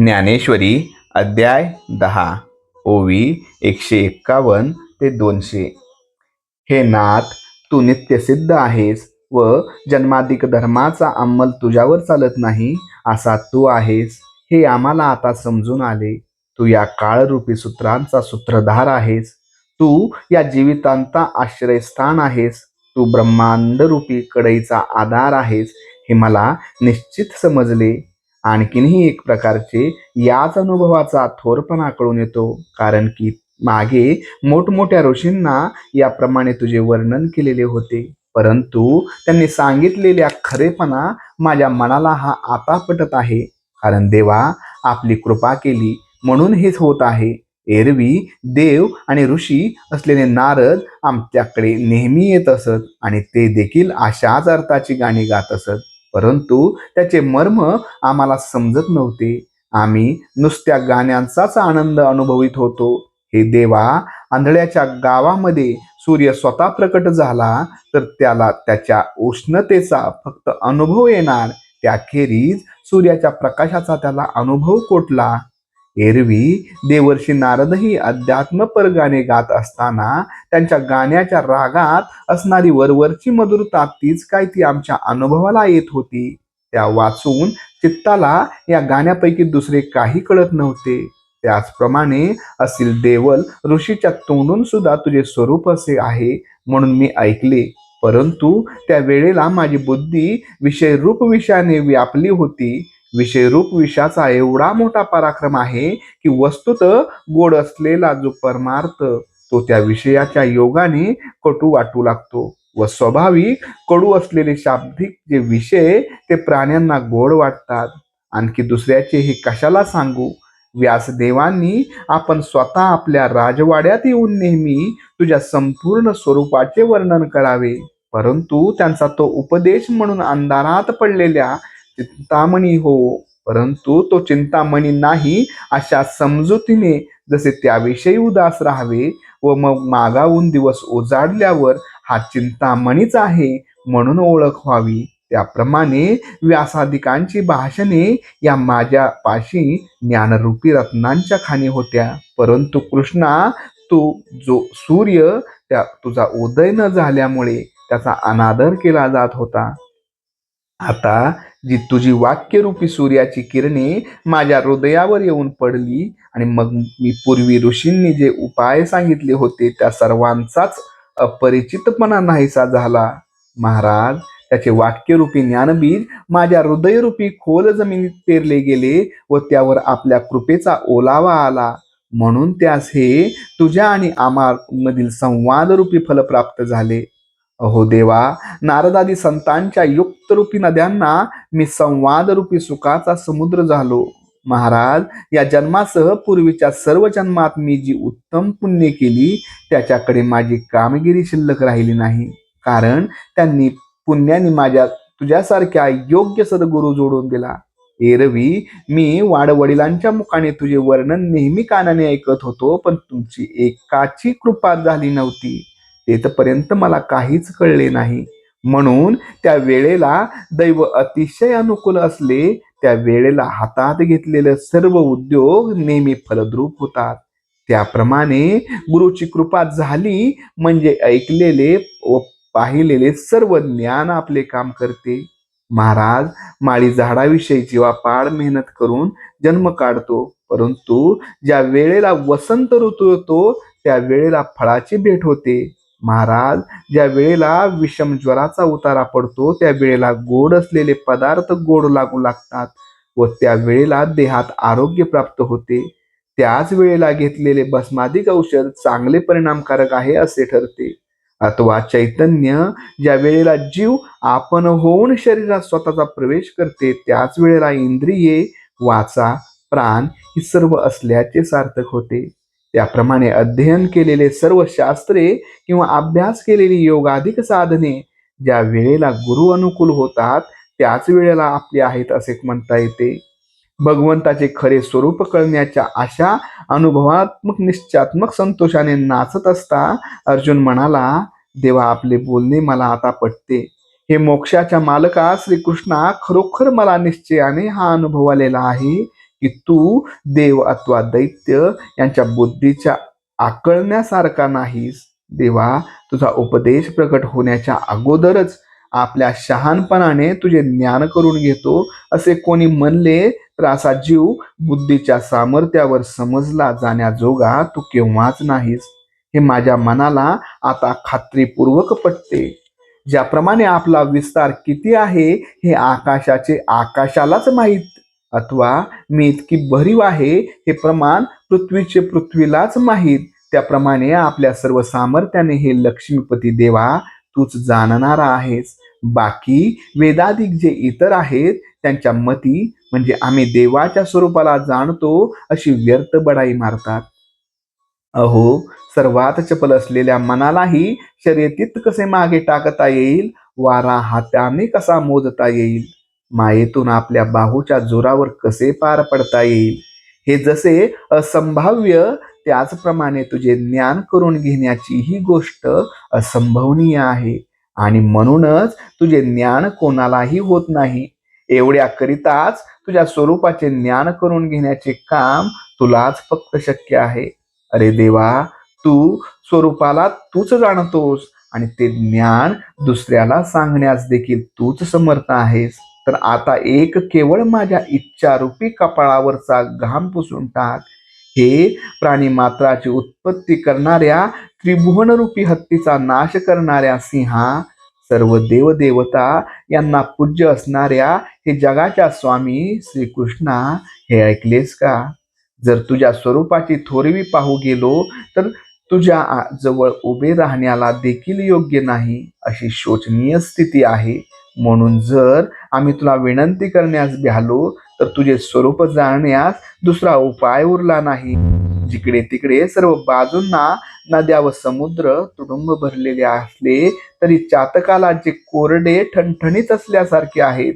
ज्ञानेश्वरी अध्याय दहा ओवी एकशे एक्कावन्न ते दोनशे. हे नाथ तू नित्यसिद्ध आहेस व जन्माधिक धर्माचा अंमल तुझ्यावर चालत नाही असा तू आहेस हे आम्हाला आता समजून आले. तू या काळरूपी सूत्रांचा सूत्रधार आहेस. तू या जीवितांता आश्रयस्थान आहेस. तू ब्रह्मांडरूपी कडईचा आधार आहेस हे मला निश्चित समजले. आणखीनही एक प्रकारचे याच अनुभवाचा थोरपणा कळून येतो. कारण की मागे मोठमोठ्या ऋषींना याप्रमाणे तुझे वर्णन केलेले होते. परंतु त्यांनी सांगितलेल्या खरेपणा माझ्या मनाला हा आता पटत आहे. कारण देवा आपली कृपा केली म्हणून हेच होत आहे. एरवी देव आणि ऋषी असलेले नारद आमच्याकडे नेहमी येत असत आणि ते देखील अशाच अर्थाची गाणी गात असत. परंतु त्याचे मर्म आम्हाला समजत नव्हते. आम्ही नुसत्या गाण्यांचाच आनंद अनुभवित होतो. हे देवा आंधळ्याच्या गावामध्ये सूर्य स्वतः प्रकट झाला तर त्याला त्याच्या उष्णतेचा फक्त अनुभव येणार. त्याखेरीज सूर्याच्या प्रकाशाचा त्याला अनुभव कोटला. एरवी देवर्षी नारदही अध्यात्मपर गाणे गात असताना त्यांच्या गाण्याच्या रागात असणारी वरवरची मधुरता तीच काय ती आमच्या अनुभवाला येत होती. त्या वाचून चित्ताला या गाण्यापैकी दुसरे काही कळत नव्हते. त्याचप्रमाणे असील देवल ऋषीच्या तोंडून सुद्धा तुझे स्वरूप असे आहे म्हणून मी ऐकले. परंतु त्या वेळेला माझी बुद्धी विषयरूप विषयाने व्यापली होती. विषयरूप विषाचा एवढा मोठा पराक्रम आहे की वस्तुत गोड असलेला जो परमार्थ तो त्या विषयाच्या योगाने कटू वाटू लागतो व स्वाभाविक कडू असलेले शाब्दिक जे विषय ते प्राण्यांना गोड वाटतात. आणखी दुसऱ्याचे हे कशाला सांगू? व्यासदेवांनी आपण स्वतः आपल्या राजवाड्यात येऊन नेहमी तुझ्या संपूर्ण स्वरूपाचे वर्णन करावे. परंतु त्यांचा तो उपदेश म्हणून अंधारात पडलेल्या चिंतामणी हो परंतु तो चिंतामणी नाही अशा समजुतीने जसे त्याविषयी उदास राहावे व मग मागावून दिवस उजाडल्यावर हा चिंतामणीच आहे म्हणून ओळख व्हावी. त्याप्रमाणे व्यासाधिकांची भाषणे या माझ्या पाशी ज्ञानरूपी रत्नांच्या खाणी होत्या. परंतु कृष्णा तू जो सूर्य त्या तुझा उदय न झाल्यामुळे त्याचा अनादर केला जात होता. आता जी तुझी वाक्यरूपी सूर्याची किरणे माझ्या हृदयावर येऊन पडली आणि मग मी पूर्वी ऋषींनी जे उपाय सांगितले होते त्या सर्वांचाच अपरिचितपणा नाहीसा झाला. महाराज त्याचे वाक्यरूपी ज्ञानबीज माझ्या हृदयरूपी खोल जमिनीत पेरले गेले व त्यावर आपल्या कृपेचा ओलावा आला. म्हणून त्यास हे तुझ्या आणि आम्हामधील संवादरूपी फल प्राप्त झाले. अहो देवा नारदादी संतांच्या युक्तरूपी नद्यांना मी संवादरूपी सुखाचा समुद्र झालो. महाराज या जन्मासह पूर्वीच्या सर्व जन्मात मी जी उत्तम पुण्य केली त्याच्याकडे माझी कामगिरी शिल्लक राहिली नाही. कारण त्यांनी पुण्याने माझ्या तुझ्यासारख्या योग्य सद्गुरू जोडून दिला. एरवी मी वाडवडिलांच्या मुखाने तुझे वर्णन नेहमी कानाने ऐकत होतो पण तुमची एकाची कृपा झाली नव्हती. तेथपर्यंत मला काहीच कळले नाही. म्हणून त्या वेळेला दैव अतिशय अनुकूल असले त्या वेळेला हातात घेतलेले सर्व उद्योग नेहमी फलद्रूप होतात. त्याप्रमाणे गुरुची कृपा झाली म्हणजे ऐकलेले व पाहिलेले सर्व ज्ञान आपले काम करते. महाराज माळी झाडाविषयी जेव्हा पाड मेहनत करून जन्म काढतो परंतु ज्या वेळेला वसंत ऋतू येतो त्या वेळेला फळाची भेट होते. महाराज ज्या वेळेला विषम ज्वराचा उतारा पडतो त्या वेळेला गोड असलेले पदार्थ गोड लागू लागतात व त्या वेळेला देहात आरोग्य प्राप्त होते. त्याच वेळेला घेतलेले भस्माधिक औषध चांगले परिणामकारक आहे असे ठरते. अथवा चैतन्य ज्या वेळेला जीव आपण होऊन शरीरात स्वतःचा प्रवेश करते त्याच वेळेला इंद्रिये वाचा प्राण ही सर्व असल्याचे सार्थक होते. त्याप्रमाणे अध्ययन केलेले सर्व शास्त्रे किंवा अभ्यास केलेली योगाधिक साधने ज्या वेळेला गुरु अनुकूल होतात त्याच वेळेला आपले आहेत असे म्हणता येते. भगवंताचे खरे स्वरूप कळण्याच्या अशा अनुभवात्मक निश्चयात्मक संतोषाने नाचत असता अर्जुन म्हणाला देवा आपले बोलणे मला आता पटते. हे मोक्षाच्या मालका श्रीकृष्णा खरोखर मला निश्चयाने हा अनुभव आलेला आहे. की तू देव अथवा दैत्य यांच्या बुद्धीच्या आकळण्यासारखा नाहीस. देवा तुझा उपदेश प्रकट होण्याच्या अगोदरच आपल्या शहाणपणाने तुझे ज्ञान करून घेतो असे कोणी म्हणले तर असा जीव बुद्धीच्या सामर्थ्यावर समजला जाण्याजोगा तू केव्हाच नाहीस. हे माझ्या मनाला आता खात्रीपूर्वक पटते. ज्याप्रमाणे आपला विस्तार किती आहे हे आकाशाचे आकाशालाच माहीत अथवा मी इतकी भरीव आहे हे प्रमाण पृथ्वीचे पृथ्वीलाच माहीत. त्याप्रमाणे आपल्या सर्व सामर्थ्याने हे लक्ष्मीपती देवा तूच जाणणारा आहेस. बाकी वेदाधिक जे इतर आहेत त्यांच्या मती म्हणजे आम्ही देवाच्या स्वरूपाला जाणतो अशी व्यर्थ बडाई मारतात. अहो सर्वात चपल असलेल्या मनालाही शर्यतीत कसे मागे टाकता येईल? वारा हाताने कसा मोजता येईल? मायेतून आपल्या बाहूच्या जोरावर कसे पार पडता येईल? हे जसे असंभाव्य त्याचप्रमाणे तुझे ज्ञान करून घेण्याची ही गोष्ट असंभवनीय आहे. आणि म्हणूनच तुझे ज्ञान कोणालाही होत नाही. एवढ्याकरिताच तुझ्या स्वरूपाचे ज्ञान करून घेण्याचे काम तुलाच फक्त शक्य आहे. अरे देवा तू स्वरूपाला तूच जाणतोस आणि ते ज्ञान दुसऱ्याला सांगण्यास देखील तूच समर्थ आहेस. तर आता एक केवळ माझ्या इच्छारूपी कपाळावरचा घाम पुसून टाक. हे प्राणी मात्राची उत्पत्ती करणाऱ्या त्रिभुवनरूपी हत्तीचा नाश करणाऱ्या सिंहा सर्व देवदेवता यांना पूज्य असणाऱ्या हे जगाच्या स्वामी श्रीकृष्णा हे ऐकलेस का? जर तुझ्या स्वरूपाची थोरवी पाहू गेलो तर तुझ्या जवळ उभे राहण्याला देखील योग्य नाही अशी शोचनीय स्थिती आहे. म्हणून जर आम्ही तुला विनंती करण्यास भ्यालो तर तुझे स्वरूप जाणण्यास दुसरा उपाय उरला नाही. जिकडे तिकडे सर्व बाजूंना नद्या व समुद्र तुडुंब भरलेले असले तरी चातकाला जे कोरडे ठणठणीत असल्यासारखे आहेत.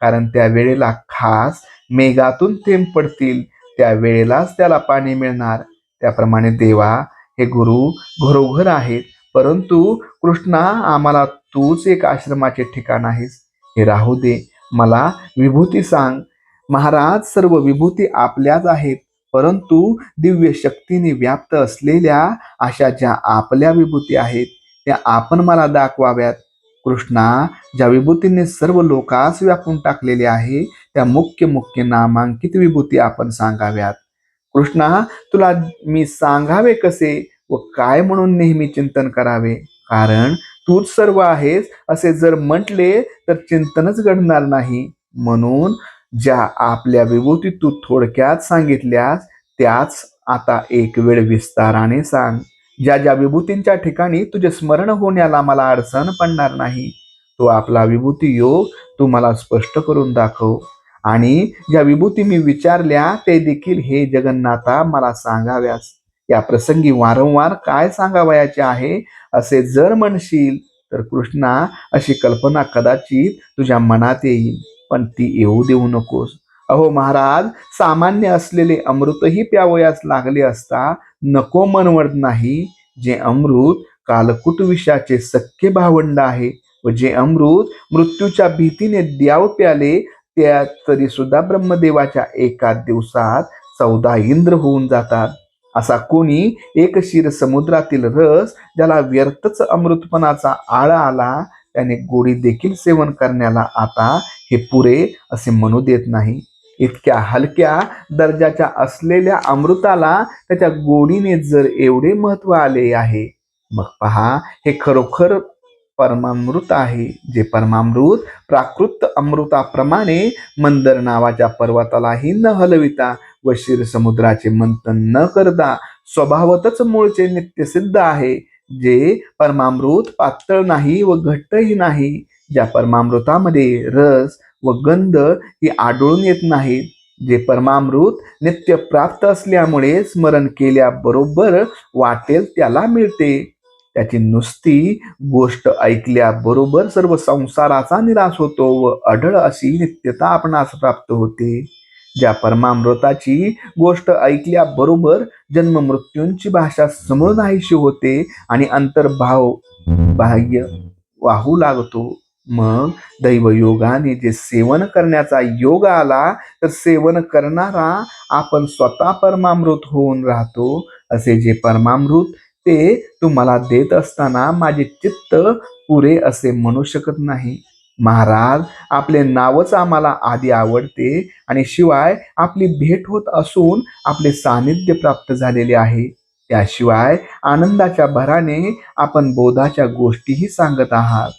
कारण त्या वेळेला खास मेघातून थेंब पडतील. त्या वेळेलाच त्याला पाणी मिळणार. त्याप्रमाणे देवा हे गुरु घरोघर आहेत. परंतु कृष्णा आम्हाला तूच एक आश्रमाचे ठिकाण आहेस. हे राहू दे मला विभूती सांग. महाराज सर्व विभूती आपल्याच आहेत परंतु दिव्य शक्तीने व्याप्त असलेल्या अशा ज्या आपल्या विभूती आहेत त्या आपण मला दाखवाव्यात. कृष्णा ज्या विभूतीने सर्व लोकास व्यापून टाकलेले आहे त्या मुख्य मुख्य नामांकित विभूती आपण सांगाव्यात. कृष्णा तुला मी सांगावे कसे? व काय म्हणून नेहमी चिंतन करावे? कारण तूच सर्व आहेस असे जर म्हटले तर चिंतनच घडणार नाही. म्हणून ज्या आपल्या विभूती तू थोडक्यात सांगितल्यास त्याच आता एक वेळ विस्ताराने सांग. ज्या ज्या विभूतींच्या ठिकाणी तुझे स्मरण होण्याला मला अडचण पडणार नाही तो आपला विभूती योग तू मला स्पष्ट करून दाखव. आणि ज्या विभूती मी विचारल्या ते देखील हे जगन्नाथा मला सांगाव्यास. या प्रसंगी वारंवार काय सांगावयाचे आहे असे जर म्हणशील तर कृष्णा अशी कल्पना कदाचित तुझ्या मनात येईल पण ती येऊ देऊ नकोस. अहो महाराज सामान्य असलेले अमृतही प्यावयास लागले असता नको मनवत नाही जे अमृत कालकुट विषाचे सख्खे भावंड आहे व जे अमृत मृत्यूच्या भीतीने द्याव प्याले त्या तरी सुद्धा ब्रह्मदेवाच्या एका दिवसात चौदा इंद्र होऊन जातात. असा कोणी एक शिर समुद्रातील रस ज्याला व्यर्थच अमृतपणाचा आळा आला त्याने गोडी देखील सेवन करण्याला आता हे पुरे असे म्हणू देत नाही. इतक्या हलक्या दर्जाच्या असलेल्या अमृताला त्याच्या गोडीने जर एवढे महत्त्व आले आहे मग पहा हे खरोखर परमामृत आहे जे परमामृत प्राकृत अमृताप्रमाणे मंदर नावाच्या पर्वतालाही न हलविता व क्षीर समुद्राचे मंथन न करता स्वभावतच मूळचे नित्य सिद्ध आहे जे परमामृत पातळ नाही व घट्टही नाही. ज्या परमामृतामध्ये रस व गंध ही आढळून येत नाहीत जे परमामृत नित्य प्राप्त असल्यामुळे स्मरण केल्याबरोबर वाटेल त्याला मिळते. त्याची नुसती गोष्ट ऐकल्याबरोबर सर्व संसाराचा निराश होतो व अढळ अशी नित्यता आपणास प्राप्त होते. ज्या परमामृताची गोष्ट ऐकल्याबरोबर जन्म मृत्यूंची भाषा समोर नाहीशी होते आणि अंतर्भाव बाह्य वाहू लागतो. मग दैवयोगाने जे सेवन करण्याचा योग आला तर सेवन करणारा आपण स्वतः परमामृत होऊन राहतो. असे जे परमामृत ते तुम्हाला देत असताना माझे चित्त पुरे असे म्हणू शकत नाही. महाराज आपले नावच आम्हाला आधी आवडते आणि शिवाय आपली भेट होत असून आपले सानिध्य प्राप्त झालेले आहे. त्याशिवाय आनंदाच्या भराने आपण बोधाच्या गोष्टीही सांगत आहात.